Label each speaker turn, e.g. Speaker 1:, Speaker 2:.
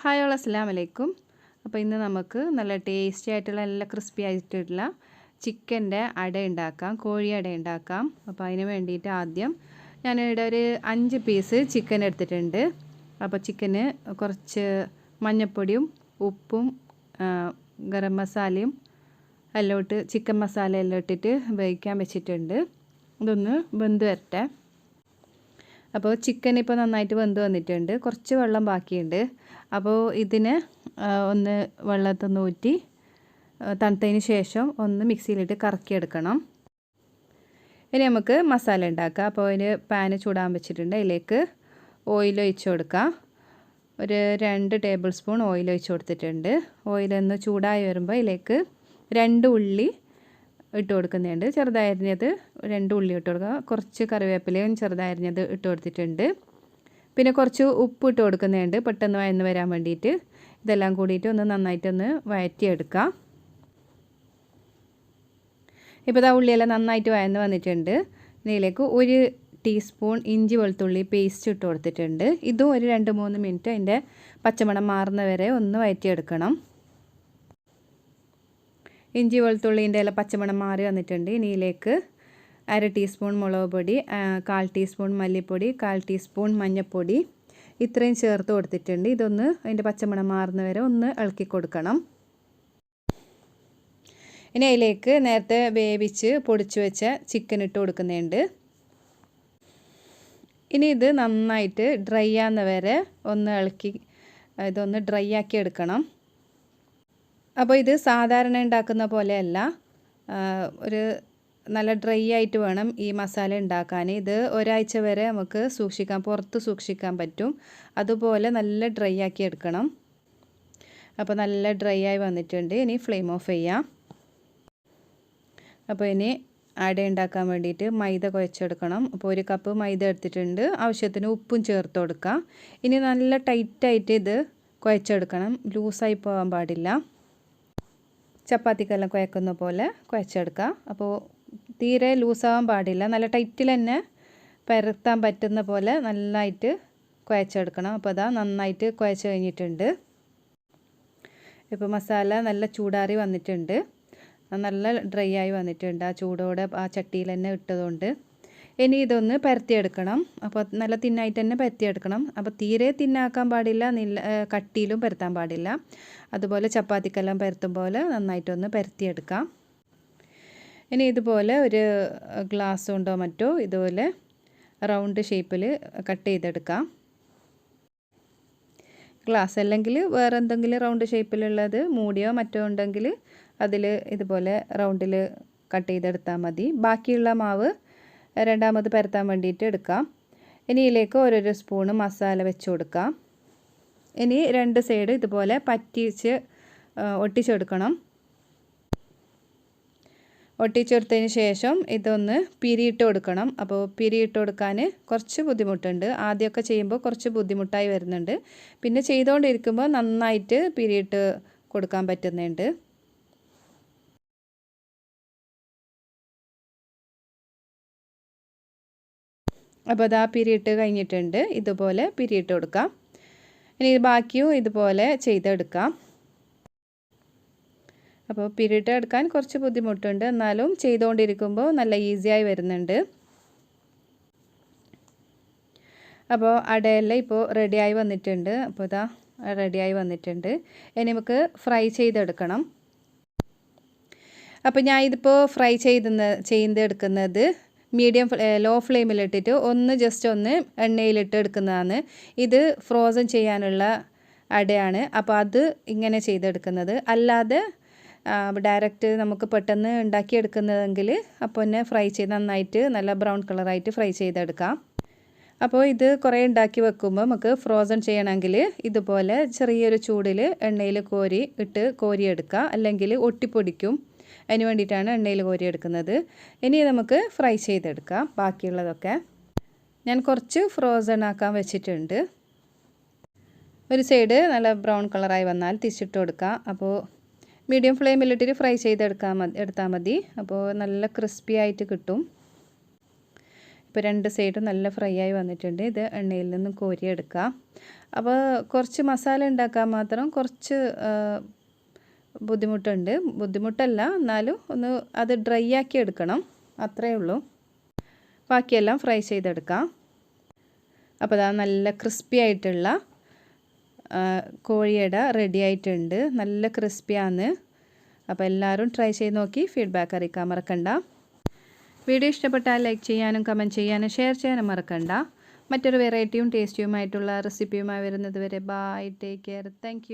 Speaker 1: Hi all അസ്സാം വലൈക്കും അപ്പോൾ ഇന്ന് നമുക്ക് നല്ല ടേസ്റ്റി ആയിട്ടുള്ള നല്ല ക്രിസ്പി ആയിട്ടുള്ള ചിക്കന്റെ അട ഉണ്ടാക്കാം കോഴി അട ഉണ്ടാക്കാം. അപ്പോൾ അതിന് വേണ്ടിയിട്ട് ആദ്യം ഞാനിവിടെ ഒരു അഞ്ച് പീസ് ചിക്കൻ എടുത്തിട്ടുണ്ട്. അപ്പോൾ ചിക്കന് കുറച്ച് മഞ്ഞൾപ്പൊടിയും ഉപ്പും ഗരം മസാലയും എല്ലാം ഇട്ട് ചിക്കൻ മസാല എല്ലാം ഇട്ടിട്ട് വേവിക്കാൻ വെച്ചിട്ടുണ്ട്. ഇതൊന്ന് വെന്ത് വരട്ടെ. അപ്പോൾ ചിക്കൻ ഇപ്പോൾ നന്നായിട്ട് വെന്ത് വന്നിട്ടുണ്ട്. കുറച്ച് വെള്ളം ബാക്കിയുണ്ട്. അപ്പോൾ ഇതിനെ ഒന്ന് വെള്ളത്തിൽ നിന്ന് ഊറ്റി തണുത്തതിന് ശേഷം ഒന്ന് മിക്സിയിലിട്ട് കറക്കിയെടുക്കണം. ഇനി നമുക്ക് മസാല ഉണ്ടാക്കാം. അപ്പോൾ അതിന് പാന് ചൂടാൻ വെച്ചിട്ടുണ്ട്. അതിലേക്ക് ഓയിൽ ഒഴിച്ച് കൊടുക്കാം. ഒരു രണ്ട് ടേബിൾ സ്പൂൺ ഓയിൽ ഒഴിച്ച് കൊടുത്തിട്ടുണ്ട്. ഓയിലൊന്ന് ചൂടായി വരുമ്പോൾ അതിലേക്ക് രണ്ട് ഉള്ളി ഇട്ട് കൊടുക്കുന്നുണ്ട്. ചെറുതായിരുന്നത് രണ്ട് ഉള്ളി ഇട്ട് കൊടുക്കുക കുറച്ച് കറിവേപ്പിലയും ചെറുതായിരുന്നത് ഇട്ട് കൊടുത്തിട്ടുണ്ട്. പിന്നെ കുറച്ച് ഉപ്പ് ഇട്ട് കൊടുക്കുന്നുണ്ട്. പെട്ടെന്ന് വയന്ന് വരാൻ വേണ്ടിയിട്ട്. ഇതെല്ലാം കൂടിയിട്ട് ഒന്ന് നന്നായിട്ടൊന്ന് വഴറ്റിയെടുക്കാം ഇപ്പോൾ ഇതാ ഉള്ളിയെല്ലാം നന്നായിട്ട് വയന്ന് വന്നിട്ടുണ്ട്. ഇതിലേക്ക് ഒരു ടീസ്പൂൺ ഇഞ്ചി വെളുത്തുള്ളി പേസ്റ്റ് ഇട്ട് കൊടുത്തിട്ടുണ്ട്. ഇതും ഒരു രണ്ട് മൂന്ന് മിനിറ്റ് അതിന്റെ പച്ചമണം മാറുന്ന വരെ ഒന്ന് വയറ്റിയെടുക്കണം. ഇഞ്ചി വെളുത്തുള്ളീന്റെ എല്ലാം പച്ചമണം മാറി വന്നിട്ടുണ്ട്. ഇനിയിലേക്ക് അര ടീസ്പൂൺ മുളക് പൊടി കാൽ ടീസ്പൂൺ മല്ലിപ്പൊടി കാൽ ടീസ്പൂൺ മഞ്ഞൾപ്പൊടി ഇത്രയും ചേർത്ത് കൊടുത്തിട്ടുണ്ട്. ഇതൊന്ന് അതിന്റെ പച്ചമണം മാറുന്ന വരെ ഒന്ന് ഇളക്കി കൊടുക്കണം. ഇനി അതിലേക്ക് നേരത്തെ വേവിച്ച് പൊടിച്ചു വെച്ച ചിക്കൻ ഇട്ട് കൊടുക്കുന്നുണ്ട്. ഇനി ഇത് നന്നായിട്ട് ഡ്രൈ ആകുന്ന വരെ ഒന്ന് ഇളക്കി ഇതൊന്ന് ഡ്രൈ ആക്കി എടുക്കണം. അപ്പോൾ ഇത് സാധാരണ ഉണ്ടാക്കുന്ന പോലെയല്ല ഒരു നല്ല ഡ്രൈ ആയിട്ട് വേണം ഈ മസാല ഉണ്ടാക്കാൻ. ഇത് ഒരാഴ്ച വരെ നമുക്ക് സൂക്ഷിക്കാൻ പുറത്ത് സൂക്ഷിക്കാൻ പറ്റും. അതുപോലെ നല്ല ഡ്രൈ ആക്കി എടുക്കണം. അപ്പോൾ നല്ല ഡ്രൈ ആയി വന്നിട്ടുണ്ട്. ഇനി ഫ്ലെയിം ഓഫ് ചെയ്യാം. അപ്പോൾ ഇനി അട ഉണ്ടാക്കാൻ വേണ്ടിയിട്ട് മൈദ കുഴച്ചെടുക്കണം. അപ്പോൾ ഒരു കപ്പ് മൈദ എടുത്തിട്ടുണ്ട്. ആവശ്യത്തിന് ഉപ്പും ചേർത്ത് കൊടുക്കാം. ഇനി നല്ല ടൈറ്റായിട്ട് ഇത് കുഴച്ചെടുക്കണം. ലൂസായി പോകാൻ പാടില്ല. ചപ്പാത്തിക്കെല്ലാം കുഴക്കുന്ന പോലെ കുഴച്ചെടുക്കാം. അപ്പോൾ തീരെ ലൂസാവാൻ പാടില്ല. നല്ല ടൈറ്റിൽ തന്നെ പരത്താൻ പറ്റുന്ന പോലെ നന്നായിട്ട് കുഴച്ചെടുക്കണം. അപ്പോൾ അതാ നന്നായിട്ട് കുഴച്ച് കഴിഞ്ഞിട്ടുണ്ട്. ഇപ്പോൾ മസാല നല്ല ചൂടാറി വന്നിട്ടുണ്ട്. നല്ല ഡ്രൈ ആയി വന്നിട്ടുണ്ട്. ആ ചൂടോടെ ആ ചട്ടിയിൽ തന്നെ ഇട്ടതുകൊണ്ട് ഇനി ഇതൊന്ന് പരത്തിയെടുക്കണം. അപ്പോൾ നല്ല തിന്നായിട്ട് തന്നെ പരത്തിയെടുക്കണം. അപ്പോൾ തീരെ തിന്നാക്കാൻ പാടില്ല നില്ല കട്ടിയിലും പരത്താൻ പാടില്ല. അതുപോലെ ചപ്പാത്തിക്കെല്ലാം പരത്തും പോലെ നന്നായിട്ടൊന്ന് പരത്തിയെടുക്കാം. ഇനി ഇതുപോലെ ഒരു ഗ്ലാസ് കൊണ്ടോ മറ്റോ ഇതുപോലെ റൗണ്ട് ഷേപ്പിൽ കട്ട് ചെയ്തെടുക്കാം. ഗ്ലാസ് അല്ലെങ്കിൽ വേറെ എന്തെങ്കിലും റൗണ്ട് ഷേപ്പിലുള്ളത് മൂടിയോ മറ്റോ ഉണ്ടെങ്കിൽ അതിൽ ഇതുപോലെ റൗണ്ടിൽ കട്ട് ചെയ്തെടുത്താൽ മതി. ബാക്കിയുള്ള മാവ് രണ്ടാമത് പരത്താൻ വേണ്ടിയിട്ട് എടുക്കാം. ഇനി ഇതിലേക്ക് ഓരോരോ സ്പൂണ് മസാല വെച്ച് കൊടുക്കാം. ഇനി രണ്ട് സൈഡ് ഇതുപോലെ പറ്റിച്ച് ഒട്ടിച്ചെടുക്കണം. ഒട്ടിച്ചെടുത്തതിന് ശേഷം ഇതൊന്ന് പിരിയിട്ട് കൊടുക്കണം. അപ്പോൾ പിരിയിട്ട് കൊടുക്കാൻ കുറച്ച് ബുദ്ധിമുട്ടുണ്ട്. ആദ്യമൊക്കെ ചെയ്യുമ്പോൾ കുറച്ച് ബുദ്ധിമുട്ടായി വരുന്നുണ്ട്. പിന്നെ ചെയ്തുകൊണ്ടിരിക്കുമ്പോൾ നന്നായിട്ട് പിരിയിട്ട് കൊടുക്കാൻ പറ്റുന്നുണ്ട്. അപ്പോൾ അതാ പിരിയിട്ട് കഴിഞ്ഞിട്ടുണ്ട്. ഇതുപോലെ പിരിയിട്ട് കൊടുക്കാം. ഇനി ബാക്കിയും ഇതുപോലെ ചെയ്തെടുക്കാം. അപ്പോൾ പിരിട്ട് എടുക്കാൻ കുറച്ച് ബുദ്ധിമുട്ടുണ്ട്. എന്നാലും ചെയ്തുകൊണ്ടിരിക്കുമ്പോൾ നല്ല ഈസിയായി വരുന്നുണ്ട്. അപ്പോൾ അടയെല്ലാം ഇപ്പോൾ റെഡിയായി വന്നിട്ടുണ്ട്. അപ്പോൾ ഇതാ റെഡിയായി വന്നിട്ടുണ്ട്. ഇനി നമുക്ക് ഫ്രൈ ചെയ്തെടുക്കണം. അപ്പോൾ ഞാൻ ഇതിപ്പോൾ ഫ്രൈ ചെയ്തെന്ന് ചെയ്തെടുക്കുന്നത് മീഡിയം ലോ ഫ്ലെയിമിലിട്ടിട്ട് ഒന്ന് ജസ്റ്റ് ഒന്ന് എണ്ണയിലിട്ട് എടുക്കുന്നതാണ്. ഇത് ഫ്രോസൺ ചെയ്യാനുള്ള അടയാണ്. അപ്പോൾ അത് ഇങ്ങനെ ചെയ്തെടുക്കുന്നത്. അല്ലാതെ ഡയറക്റ്റ് നമുക്ക് പെട്ടെന്ന് ഉണ്ടാക്കിയെടുക്കുന്നതെങ്കിൽ അപ്പോൾ തന്നെ ഫ്രൈ ചെയ്ത് നന്നായിട്ട് നല്ല ബ്രൗൺ കളറായിട്ട് ഫ്രൈ ചെയ്തെടുക്കാം. അപ്പോൾ ഇത് കുറേ ഉണ്ടാക്കി വെക്കുമ്പോൾ നമുക്ക് ഫ്രോസൺ ചെയ്യണമെങ്കിൽ ഇതുപോലെ ചെറിയൊരു ചൂടിൽ എണ്ണയിൽ കോരി ഇട്ട് കോരിയെടുക്കുക അല്ലെങ്കിൽ ഒട്ടിപ്പൊടിക്കും. അതിന് വേണ്ടിയിട്ടാണ് എണ്ണയിൽ കോരി എടുക്കുന്നത് ഇനി നമുക്ക് ഫ്രൈ ചെയ്തെടുക്കാം ബാക്കിയുള്ളതൊക്കെ. ഞാൻ കുറച്ച് ഫ്രോസൺ ആക്കാൻ വെച്ചിട്ടുണ്ട്. ഒരു സൈഡ് നല്ല ബ്രൗൺ കളറായി വന്നാൽ തിരിച്ചിട്ട് കൊടുക്കാം. അപ്പോൾ മീഡിയം ഫ്ലെയിമിലിട്ടിട്ട് ഫ്രൈ ചെയ്തെടുക്കാൻ മതി എടുത്താൽ മതി. അപ്പോൾ നല്ല ക്രിസ്പി ആയിട്ട് കിട്ടും. ഇപ്പോൾ രണ്ട് സൈഡും നല്ല ഫ്രൈ ആയി വന്നിട്ടുണ്ട്. ഇത് എണ്ണയിൽ നിന്നും കോരിയെടുക്കാം അപ്പോൾ കുറച്ച് മസാല ഉണ്ടാക്കാൻ മാത്രം കുറച്ച് ബുദ്ധിമുട്ടുണ്ട്. ബുദ്ധിമുട്ടല്ല. എന്നാലും ഒന്ന് അത് ഡ്രൈ ആക്കി എടുക്കണം. അത്രയേ ഉള്ളൂ. ബാക്കിയെല്ലാം ഫ്രൈ ചെയ്തെടുക്കാം. അപ്പോൾ അതാ നല്ല ക്രിസ്പി ആയിട്ടുള്ള കോഴിയട റെഡി ആയിട്ടുണ്ട്. നല്ല ക്രിസ്പിയാണ് അപ്പോൾ എല്ലാവരും ട്രൈ ചെയ്ത് നോക്കി. ഫീഡ്ബാക്ക് അറിയിക്കാൻ മറക്കണ്ട. വീഡിയോ ഇഷ്ടപ്പെട്ടാൽ ലൈക്ക് ചെയ്യാനും കമന്റ് ചെയ്യാനും ഷെയർ ചെയ്യാനും മറക്കണ്ട. മറ്റൊരു വെറൈറ്റിയും ടേസ്റ്റിയുമായിട്ടുള്ള റെസിപ്പിയുമായി വരുന്നത് വരെ ബൈ ടേക്ക് കെയർ താങ്ക്